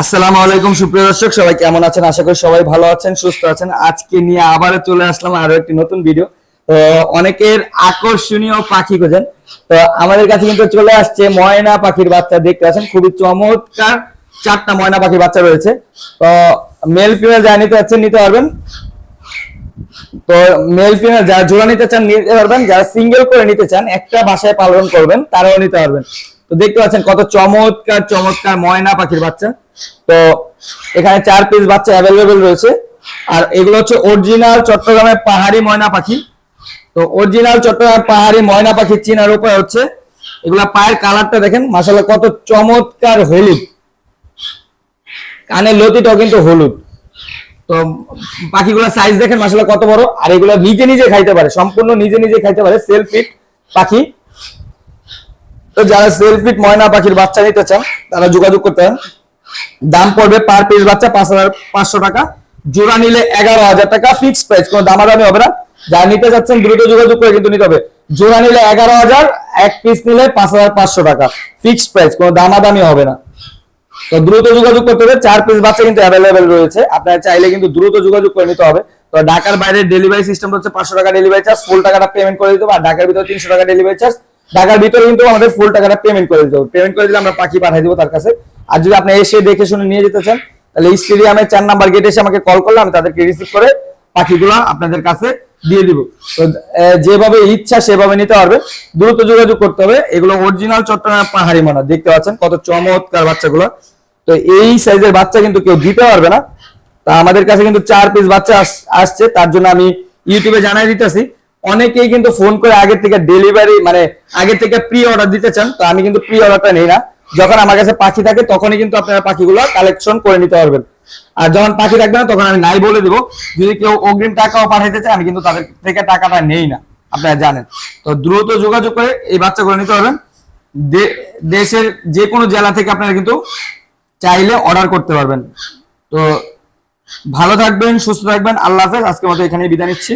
আসসালামু আলাইকুম, সুপ্রিয় দর্শক, সবাই কেমন আছেন? আশা করি সবাই ভালো আছেন, সুস্থ আছেন। আজকে নিয়ে আবার চলে আসলাম আরও একটি নতুন ভিডিও তো অনেকের আকর্ষণীয় পাখি খোঁজেন। তো আমাদের কাছে কিন্তু চলে আসছে ময়না পাখির বাচ্চা, দেখতে আছেন খুবই চমৎকার চারটা ময়না পাখির বাচ্চা রয়েছে। তো মেল ফিমেল যা নিতে যাচ্ছেন নিতে পারবেন। তো মেল ফিমেল যারা জোড়া নিতে চান, নিতে পারবেন। যারা সিঙ্গেল করে নিতে চান, একটা বাসায় পালন করবেন, তারাও নিতে পারবেন। তো দেখতে পাচ্ছেন কত চমৎকার চমৎকার ময়না পাখির বাচ্চা। তো এখানে চার পিস বাচ্চা অ্যাভেলেবেল রয়েছে। আর এগুলো হচ্ছে অরিজিনাল চট্টগ্রামের পাহাড়ি ময়না পাখি। তো অরিজিনাল চট্টগ্রামের পাহাড়ি ময়না পাখি চিনার উপায় হচ্ছে, এগুলা পায়ের কালারটা দেখেন মাসাল্লাহ কত চমৎকার হলুদ। কানের লতিটাও কিন্তু হলুদ। তো পাখিগুলো সাইজ দেখেন মাসাল্লাহ কত বড়। আর এগুলো নিজে নিজে খাইতে পারে, সম্পূর্ণ নিজে নিজে খাইতে পারে সেলফ ফিট পাখি। তো যারা সেলফিট ময়না পাখির বাচ্চা নিতে চান, তারা যোগাযোগ করতে পারেন। দাম পড়বে পার পিস বাচ্চা পাঁচ হাজার পাঁচশো টাকা। জোড়া নিলে এগারো হাজার টাকা ফিক্সড প্রাইস কোনো দামাদামি হবে না। যারা নিতে চাচ্ছেন দ্রুত যোগাযোগ করে কিন্তু নিতে হবে। জোড়া নিলে এগারো হাজার, এক পিস নিলে পাঁচ হাজার পাঁচশো টাকা। ফিক্সড প্রাইস কোনো দামাদামি হবে না। তো দ্রুত যোগাযোগ করতে হবে। চার পিস বাচ্চা কিন্তু অ্যাভেলেবেল রয়েছে। আপনারা চাইলে কিন্তু দ্রুত যোগাযোগ করে নিতে হবে। তো ঢাকার বাইরে ডেলিভারি সিস্টেম হচ্ছে পাঁচশো টাকা ডেলিভারি চার্জ ফুল টাকাটা পেমেন্ট করে দিতে হবে। আর ঢাকার ভিতরে তিনশো টাকা ডেলিভারি চার্জ ঢাকার ভিতরে কিন্তু আমাদের ফুল টাকাটা পেমেন্ট করে দিতে হবে। পেমেন্ট করে দিলে আমরা পাখি পাঠিয়ে দিব তার কাছে। আর যদি আপনি এসে দেখে শুনে নিয়ে যেতে চান, তাহলে স্টেডিয়ামে চার নাম্বার গেটে এসে আমাকে কল করলে আমি তাদেরকে রিসিভ করে পাখিগুলো আপনাদের কাছে দিয়ে দিব। তো যেভাবে ইচ্ছা সেভাবে নিতে পারবে। দ্রুত যোগাযোগ করতে হবে। এগুলো অরিজিনাল চট্টগ্রাম পাহাড়ি মানা, দেখতে পাচ্ছেন কত চমৎকার বাচ্চাগুলো। তো এই সাইজের বাচ্চা কিন্তু কেউ দিতে পারবে না। তা আমাদের কাছে কিন্তু চার পিস বাচ্চা আসছে। তার জন্য আমি ইউটিউবে জানাই দিতেছি। অনেকেই কিন্তু ফোন করে আগে থেকে ডেলিভারি মানে আগে থেকে প্রি অর্ডার দিতে চান, তো আমি কিন্তু প্রি অর্ডারটা নেই না। যখন আমার কাছে পাখি থাকে, তখনই কিন্তু আপনারা পাখিগুলো কালেকশন করে নিতে পারবেন। আর যখন পাখি থাকবে না, তখন আমি নাই বলে দিব। যদি কেউ অগ্রিম টাকাও পাঠাইতে চায়, আমি কিন্তু তাদের থেকে টাকাটা নেই না, আপনারা জানেন। তো দ্রুত যোগাযোগ করে এই বাচ্চাগুলো নিতে পারবেন। দেশের যে কোনো জেলা থেকে আপনারা কিন্তু চাইলে অর্ডার করতে পারবেন। তো ভালো থাকবেন, সুস্থ থাকবেন, আল্লাহ হাফেজ। আজকে মতো এখানেই বিদায় নিচ্ছি।